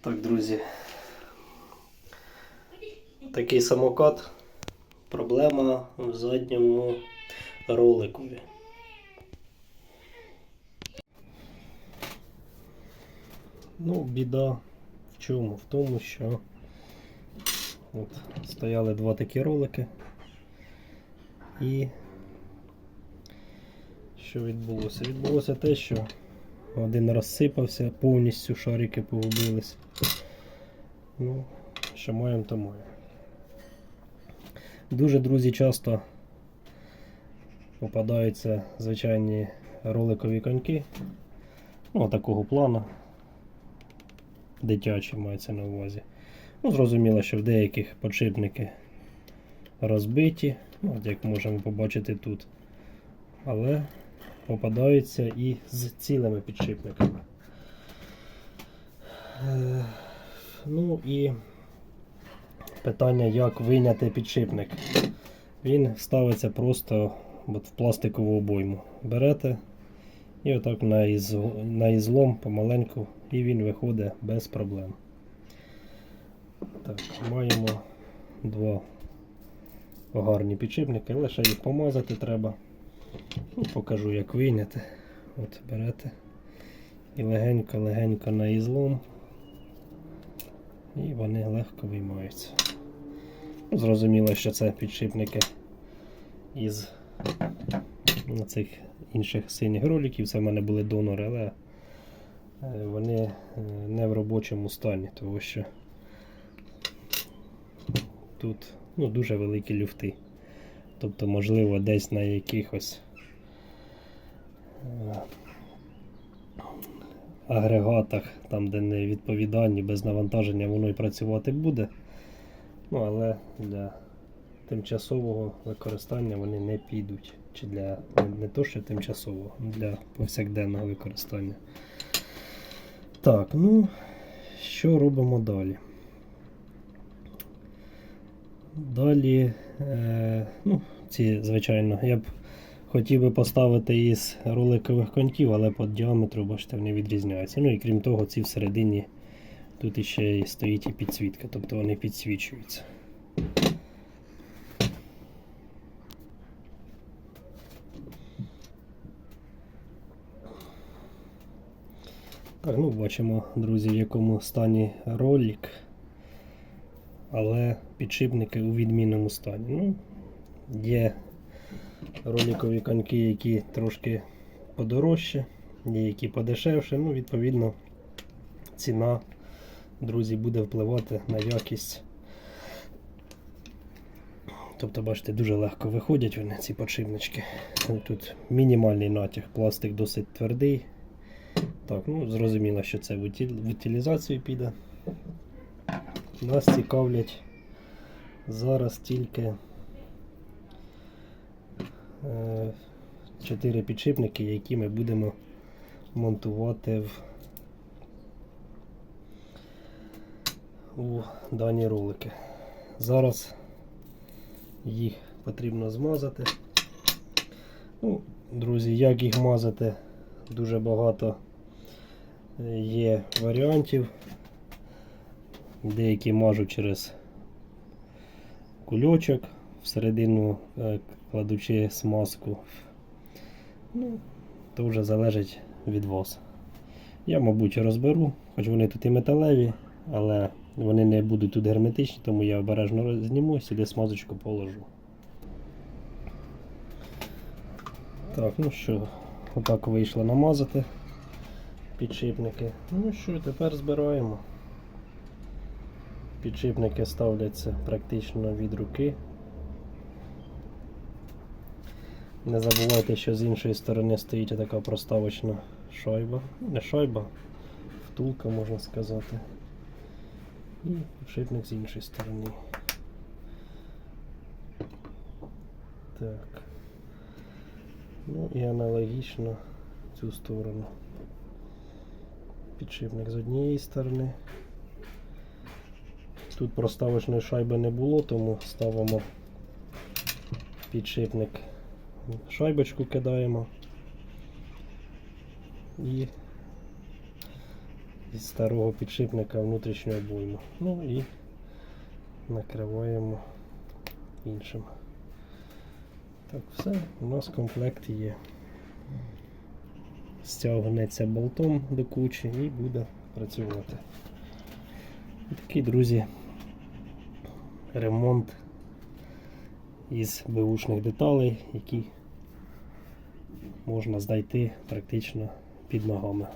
Так, друзі. Такий самокат. Проблема в задньому роликові. Ну, біда в чому? В тому, що от, стояли два такі ролики. І що відбулося? Відбулося те, що один розсипався, повністю шарики погубились. Ну, що маємо, то маємо. Дуже, друзі, часто попадаються звичайні роликові коньки. Ну, такого плану. Дитячі мається на увазі. Ну, зрозуміло, що в деяких подшипники розбиті, ну, от як можемо побачити тут. Але попадаються і з цілими підшипниками. Е, Ну і питання, як вийняти підшипник. Він ставиться просто от в пластикову обойму. Берете і отак на, із, на ізлом помаленьку, і він виходить без проблем. Так, маємо два гарні підшипники, лише їх помазати треба. Ну, покажу, як вийняти. От берете і легенько-легенько на ізлом. І вони легко виймаються. Ну, Зрозуміло, що це підшипники із ну, цих інших синіх роликів. Це в мене були донори, але е, вони е, не в робочому стані, тому що тут ну, дуже великі люфти. Тобто, можливо, десь на якихось е, агрегатах, там, де не відповідальні, без навантаження, воно і працювати буде. Ну, але для тимчасового використання вони не підуть. Чи для не, то, що тимчасового, для повсякденного використання. Так, ну, що робимо далі? Далі, е, ну, ці, звичайно, я б хотів би поставити із роликових коньків, але по діаметру, бачите, вони відрізняються. Ну і крім того, ці всередині тут іще стоїть і підсвітка, тобто вони підсвічуються. Так, ну бачимо, друзі, в якому стані ролик але підшипники у відмінному стані. Ну, Є роликові коньки, які трошки подорожче, є які подешевше. Ну, Відповідно, ціна, друзі, буде впливати на якість. Тобто, бачите, дуже легко виходять вони, ці подшипнички. Тут мінімальний натяг, пластик досить твердий. Так, ну Зрозуміло, що це в утилізацію піде. Нас цікавлять зараз тільки е, 4 підшипники, які ми будемо монтувати в у дані ролики. Зараз їх потрібно змазати. Ну, Друзі, як їх мазати, дуже багато е, є варіантів. Деякі мажуть через кульочок, всередину е, кладучи смазку. Ну, То вже залежить від вас. Я, мабуть, розберу, хоч вони тут і металеві, але вони не будуть тут герметичні, тому я обережно зніму сюди смазочку положу. Так, ну що, отак вийшло намазати підшипники. Ну що, тепер збираємо. Підшипники ставляться практично від руки. Не забувайте, що з іншої сторони стоїть така проставочна шайба. Не шайба, втулка можна сказати. І підшипник з іншої сторони. Так. Ну і аналогічно цю сторону. Підшипник з однієї сторони. Тут проставочної шайби не було, тому ставимо підшипник, шайбочку кидаємо і із старого підшипника внутрішню обойму. Ну і накриваємо іншим. Так, все, у нас в комплекті є. Стягнеться болтом до кучі і буде працювати. Такий, друзі, ремонт із бушних деталей, які можна знайти практично під ногами.